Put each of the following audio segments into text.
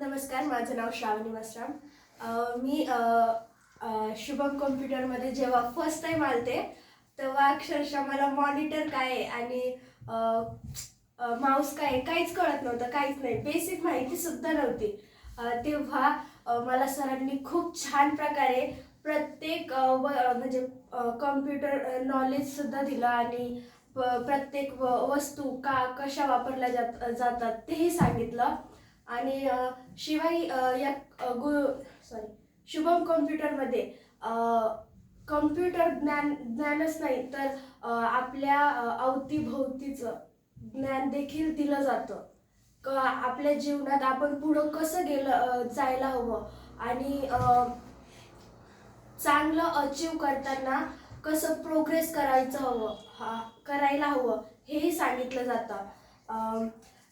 नमस्कार माझं नाव श्रावणी वसराम मी शुभम कॉम्प्युटरमध्ये जेव्हा फर्स्ट टाईम आलते तेव्हा अक्षरशः मला मॉनिटर काय आहे आणि माऊस काय काहीच कळत नव्हतं काहीच नाही. बेसिक माहिती सुद्धा नव्हती. तेव्हा मला सरांनी खूप छान प्रकारे प्रत्येक व म्हणजे कॉम्प्युटर नॉलेजसुद्धा दिलं आणि प- प्रत्येक व- वस्तू का कशा वापरल्या जात जातात तेही सांगितलं. आणि शिवाय या गु सॉरी शुभम कॉम्प्युटरमध्ये कम्प्युटर ज्ञान ज्ञानच नाही तर आपल्या अवतीभोवतीचं ज्ञान देखील दिलं जातं. क आपल्या जीवनात आपण पुढं कसं गेलं जायला हवं? आणि चांगलं अचीव करताना कसं प्रोग्रेस करायचं हवं? हा करायला हवं हेही सांगितलं जातं.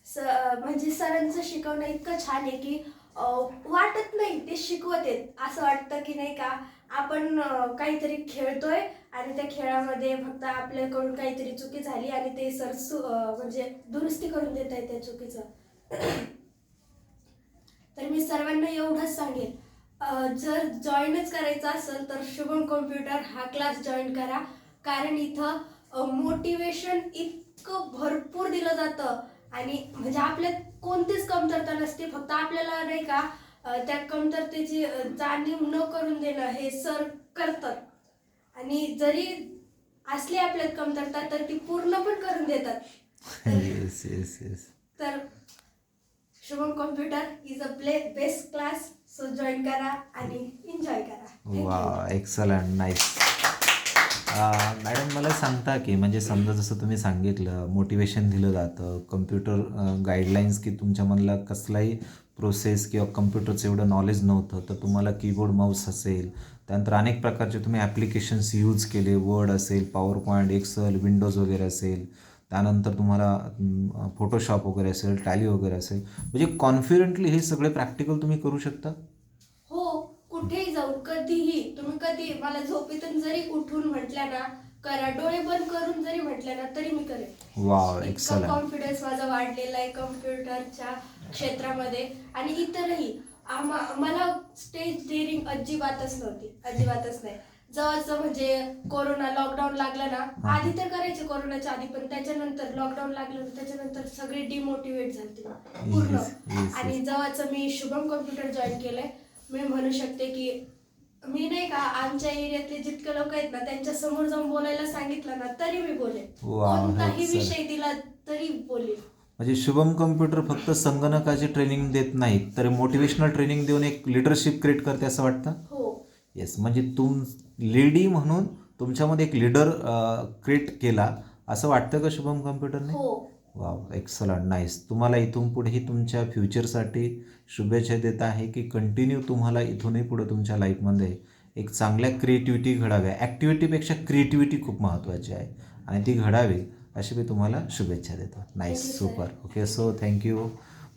स म्हणजे सरांचं शिकवणं इतकं छान आहे की वाटत नाही ते शिकवत आहेत. असं वाटतं की नाही का आपण काहीतरी खेळतोय आणि त्या खेळामध्ये फक्त आपल्याकडून काहीतरी चुकी झाली आणि ते सर सु म्हणजे दुरुस्ती करून देत आहे त्या चुकीचं. तर मी सर्वांना एवढंच सांगेन. जर जॉईनच करायचं असेल तर शुभम कॉम्प्युटर हा क्लास जॉईन करा. कारण इथं मोटिवेशन इतकं भरपूर दिलं जातं. आणि म्हणजे आपल्यात कोणतीच कमतरता नसते फक्त आपल्याला नाही का त्या कमतरतेची जाणीव न करून देणं हे सर करतात. आणि जरी असली आपल्यात कमतरता तर ती पूर्ण पण करून देतात. तर- येस येस येस तर Shubham computer is a play best class so join करा आणि एन्जॉय करा. वा एक्सलंट नाईस मॅडम मला सांगता की म्हणजे समजा जसं तुम्ही सांगितलं मोटिवेशन दिलं जातं कम्प्युटर गाईडलाईन्स की तुमच्यामधला कसलाही प्रोसेस किंवा कम्प्युटरचं एवढं नॉलेज नव्हतं तर तुम्हाला कीबोर्ड माऊस असेल त्यानंतर अनेक प्रकारचे तुम्ही ॲप्लिकेशन्स यूज केले वर्ड असेल पॉवर पॉईंट एक्सेल विंडोज वगैरे असेल त्यानंतर तुम्हाला फोटोशॉप वगैरे असेल टॅली वगैरे असेल. म्हणजे कॉन्फिडंटली हे सगळे प्रॅक्टिकल तुम्ही करू शकता? कुठेही जाऊन कधीही तुम्ही कधी मला झोपेतून जरी उठून म्हटल्या ना करा. डोळे बंद करून जरी म्हटल्या ना तरी मी करेन. इतका कॉन्फिडन्स माझा वाढलेला आहे कम्प्युटरच्या क्षेत्रामध्ये. आणि इतरही आम्हा मला स्टेज डेअरिंग अजिबातच नव्हती अजिबातच नाही. जवळचं म्हणजे कोरोना लॉकडाऊन लागला ना. आधी तर करायचे कोरोनाच्या आधी पण त्याच्यानंतर लॉकडाऊन लागलं त्याच्यानंतर सगळे डिमोटिवेट झाले पूर्ण. आणि. जेव्हाचं मी शुभम कम्प्युटर जॉईन केलंय. मी म्हणू शकते की मी नाही का आमच्या एरियातले जितके लोक आहेत ना त्यांच्यासमोर जाऊन बोलायला सांगितलं ना तरी मी बोलेन. Wow, कोणताही excellent. विषय दिला तरी बोलेन. म्हणजे शुभम कम्प्युटर फक्त संगणकाची ट्रेनिंग देत नाहीत तर मोटिवेशनल ट्रेनिंग देऊन एक लिडरशिप क्रिएट करते असं वाटतं? हो. येस म्हणजे तुम लेडी म्हणून तुमच्यामध्ये एक लिडर क्रिएट केला असं वाटतं का शुभम कम्प्युटरने हो. वाव एक्सलंट नाईस तुम्हाला इथून पुढेही तुमच्या फ्युचरसाठी शुभेच्छा देत आहे की कंटिन्यू तुम्हाला इथूनही पुढे तुमच्या लाईफमध्ये एक चांगल्या क्रिएटिव्हिटी घडाव्या. ॲक्टिव्हिटीपेक्षा क्रिएटिव्हिटी खूप महत्त्वाची आहे. आणि ती घडावी अशी मी तुम्हाला शुभेच्छा देतो. Nice. Super okay so thank you